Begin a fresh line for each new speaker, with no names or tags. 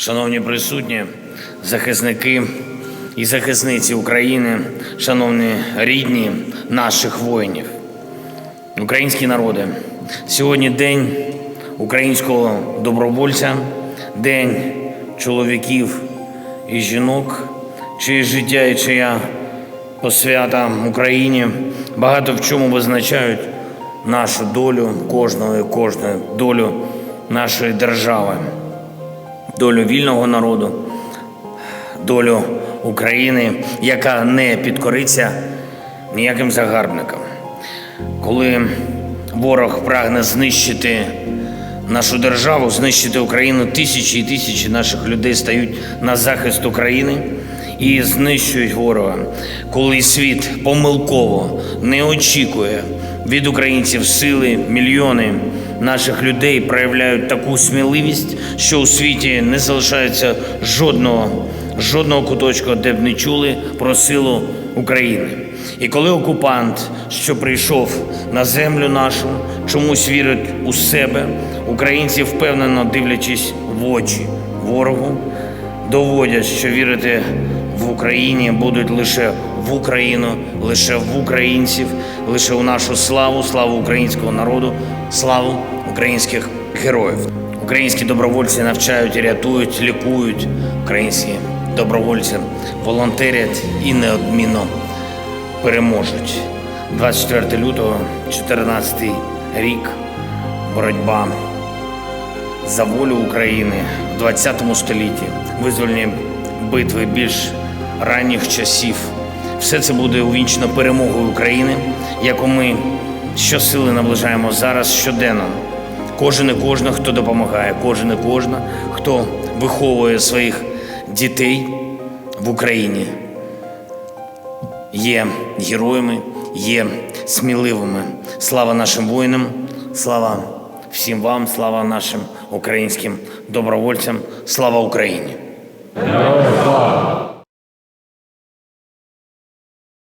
Шановні присутні, захисники і захисниці України, шановні рідні наших воїнів, українські народи, сьогодні день українського добровольця, день чоловіків і жінок, чиє життя і чия посвята Україні багато в чому визначають нашу долю кожного і кожної долю нашої держави долю вільного народу, долю України, яка не підкориться ніяким загарбникам. Коли ворог прагне знищити нашу державу, знищити Україну, тисячі і тисячі наших людей стають на захист України і знищують ворога. Коли світ помилково не очікує від українців сили, мільйони наших людей проявляють таку сміливість, що у світі не залишається жодного, жодного куточка, де б не чули про силу України. І коли окупант, що прийшов на землю нашу, чомусь вірить у себе, українці впевнено дивлячись в очі ворогу, доводять, що вірити в Україні будуть лише в Україну, лише в українців, лише у нашу славу, славу українського народу, славу українських героїв. Українські добровольці навчають, рятують, лікують. Українські добровольці волонтерять і неодмінно переможуть. 24 лютого, 14 рік, боротьба за волю України в 20 столітті, визвольні битви більш ранніх часів. Все це буде увінчено перемогою України, яку ми щосили наближаємо зараз щоденно. Кожен і кожна, хто допомагає, кожен і кожна, хто виховує своїх дітей в Україні, є героями, є сміливими. Слава нашим воїнам, слава всім вам, слава нашим українським добровольцям, слава Україні!